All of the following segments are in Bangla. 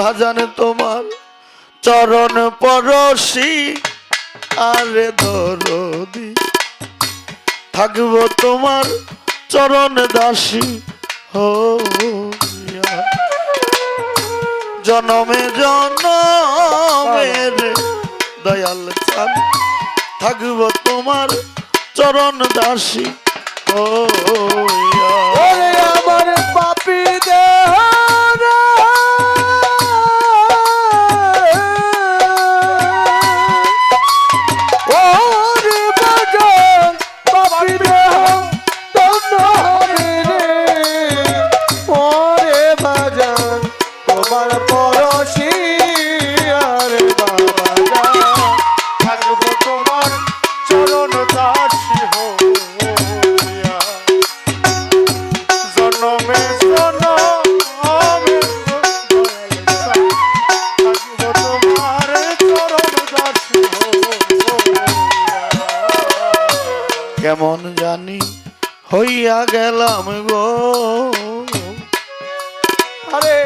ভাজান তোমার চরণ পরশি, আরে দরদি। থাকব তোমার চরণ দাসী হো জনমে জনমের দয়াল চান থাকব তোমার চরণ দাসী ও হইয়া গেলাম গো। আরে,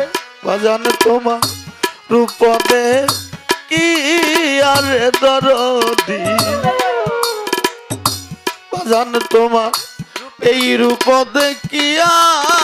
বাজান তোমার রূপদে কি আরে দরদি? বাজান তোমা এই রূপ কি আরে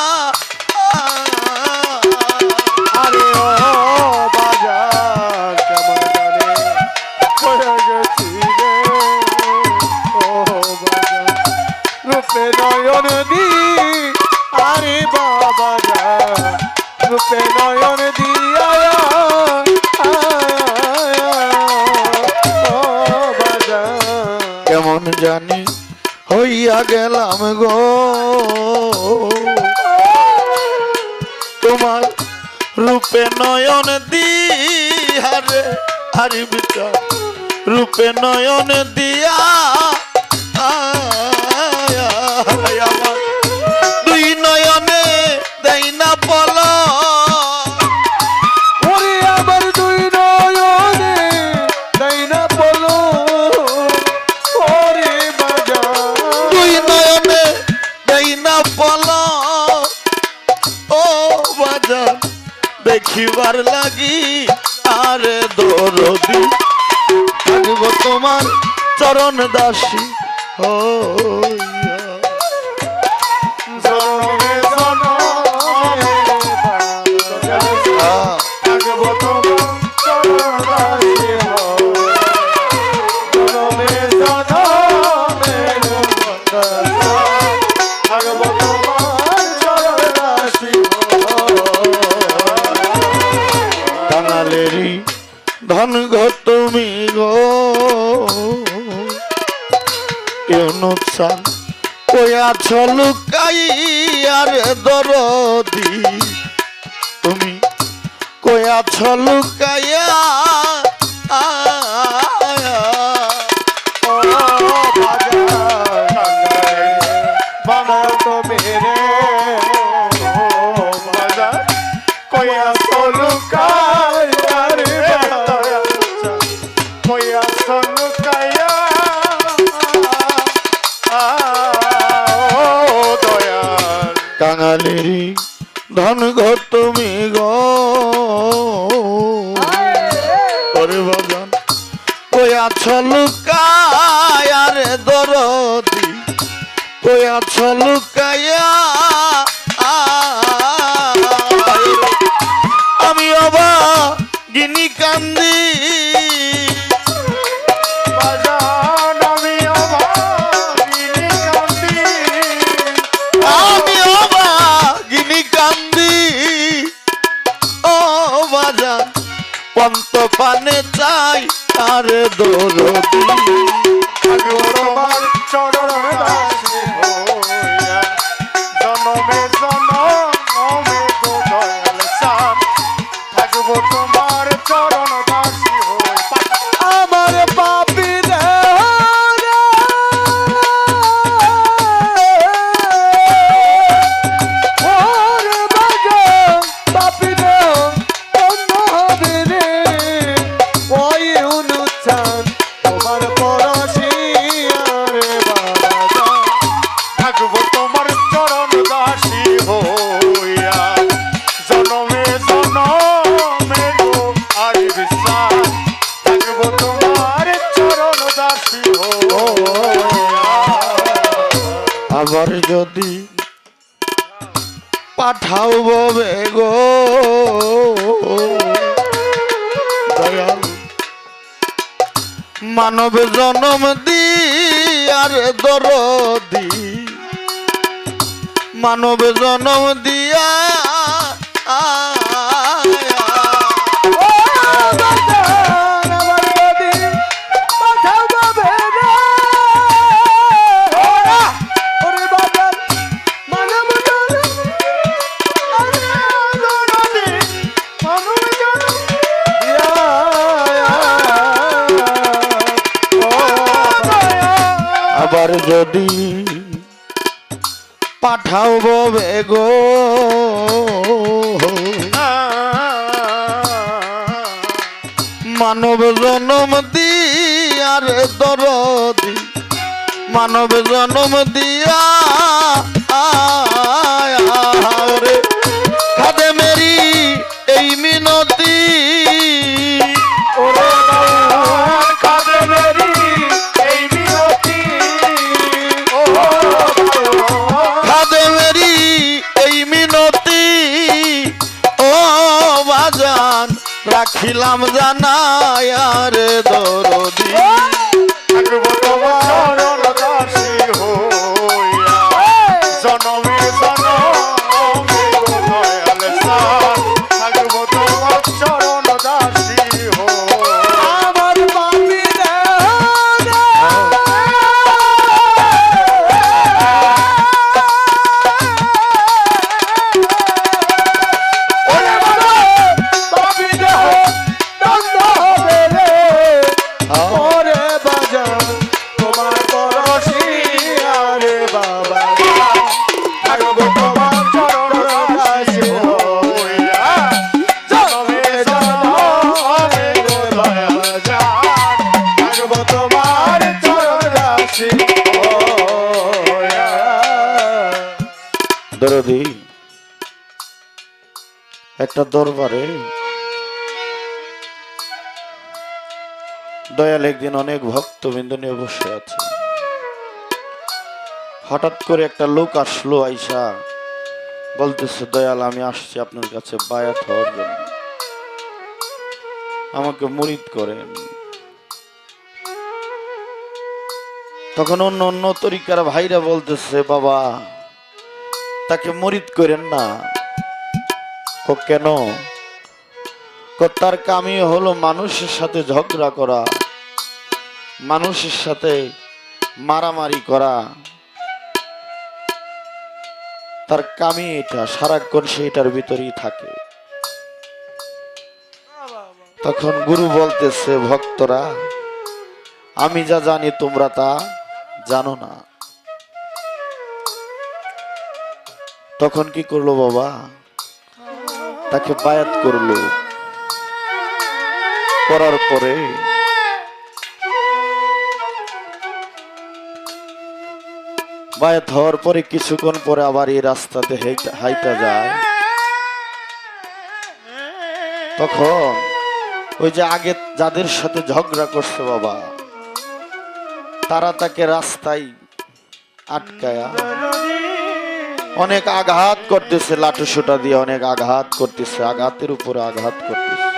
দিহারে হারি বিচার রূপে নয়ন দিয়া দুই নয়নে দেই না পল। আমার দুই নয়নে বলো ওরে বাজার দুই নয়নে দেই না পল। ও বাজার দেখিবার লাগি আরে দরদি থাকব তোমার চরণ দাসী হইয়া জনমে কয়া লুকাই আর দরদি। তুমি কয়া ছলুকাইয়া ও আরে দরদি কয়া ছলুকায়া পন্ত পানে চাই তার দরদি। আবার যদি পাঠাও ববে গো। মানব জনম দি আর দরদি। মানব জনম দিয়া মানব জনম দিয়ার দরদি। মানব জনম দিয়া রাখিলাম জানায়ার দরদি। একটা দরবারে দয়াল একদিন অনেক ভক্তবৃন্দ নিয়ে বসে আছে। হঠাৎ করে একটা লোক আসলো আইসা, বলতেছে, দয়াল, আমি আসছি আপনার কাছে বায়াত হওয়ার জন্য। আমাকে মুরিদ করেন। তখন অন্য অন্য তরিকার ভাইরা বলতেছে, বাবা, তাকে মরিদ করেন না। কেন? তার কামই হলো মানুষের সাথে ঝগড়া করা, মানুষের সাথে মারামারি করা। তার কামই এটা, সারাক্ষণ সে এটার ভিতরেই থাকে। তখন গুরু বলতেছে, ভক্তরা, আমি যা জানি তোমরা তা জানো না। তখন কি করল বাবা? তাকে বায়াত করল। করার পরে বায়াত হওয়ার পরে কিছুক্ষণ পরে আবার এই রাস্তাতে হাইটা যায়। তখন ওই যে আগে যাদের সাথে ঝগড়া করছে বাবা, তারা তাকে রাস্তায় আটকায়া অনেক আঘাত করতেছে, লাঠু সুটা দিয়ে অনেক আঘাত করতেছে, আঘাতের উপরে আঘাত করতেছে।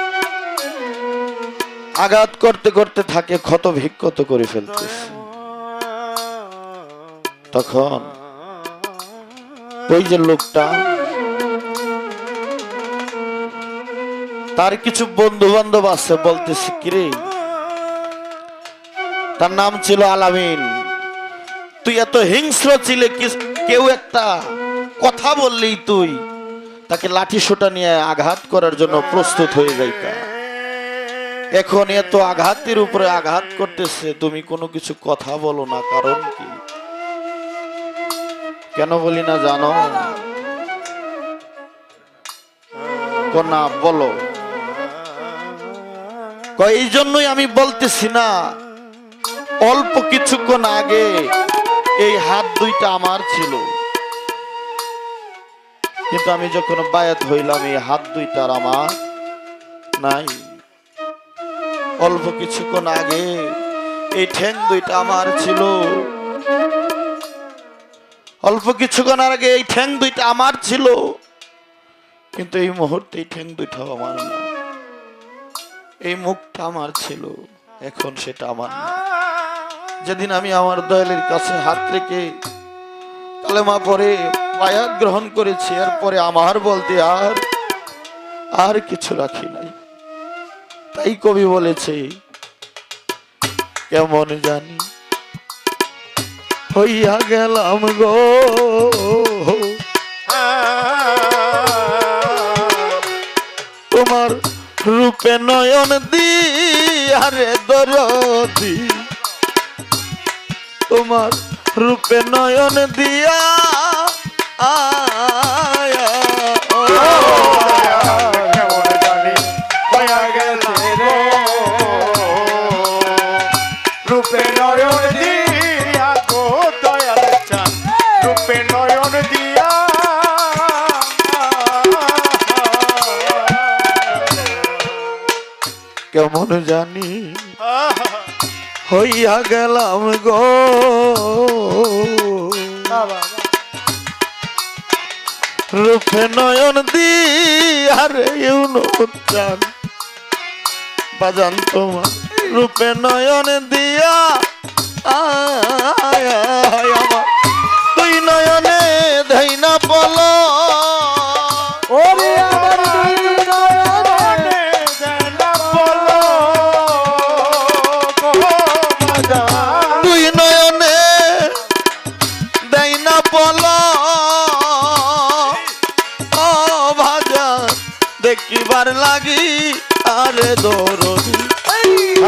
আঘাত করতে করতে থাকে ক্ষত ভিক্ষত করে ফেলতেছে। তখন ওই যে লোকটা, তার কিছু বন্ধু বান্ধব আছে, বলতেছে, কিরে, তার নাম ছিল আলামিন। তুই এত হিংস্র ছিলে কেউ একটা কথা বললেই তুই। তাকে লাঠি সোটা নিয়ে আঘাত করার জন্য প্রস্তুত হয়ে যাইতা এখন এত আঘাতের উপরে আঘাত করতেছে, তুমি কোনো কিছু কথা বলো না, কারণ কি? কেন বলি না জানো? কনা বলো। এই জন্যই আমি বলতেছি না, অল্প কিছুক্ষণ আগে এই হাত দুইটা আমার ছিল। কিন্তু আমি যখন বায়াত হইলাম, এই হাত দুইটা আর আমার নাই। অল্প কিছুক্ষণ আগে এই ঠ্যাং দুইটা আমার ছিল। অল্প কিছুক্ষণ আগে এই ঠ্যাং দুইটা আমার ছিল। কিন্তু এই মুহূর্তে এই ঠ্যাং দুইটাও আমার না। এই মুখটা আমার ছিল, এখন সেটা আমার যেদিন আমি আমার দয়ালের কাছে হাত রেখে কালেমা পরে বায়াত গ্রহণ করেছি, এরপরে আমার বলতে আর আর কিছু রাখি নাই। তাই কবি বলেছে, কেমন জানি হইয়া গেলাম গো। তোমার রূপে নয়ন দি দিয়ারে দরদি। তোমার রূপে নয়ন দিয়া কেমন জানি হইয়া দিয়া গো। রূপে নয়ন দি আরে জানি। হইয়া গেলাম গো রূপে নয়ন দিয়ারে চান বাজান তোমার। রূপে নয়ন দিয়া আয়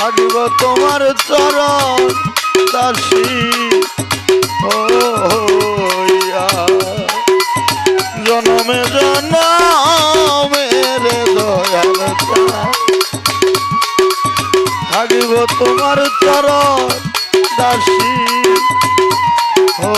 থাকিব তোমার চরণ দাসী ও। জনমে জনমে দয়াল। থাকিব তোমার চরণ দাসী ও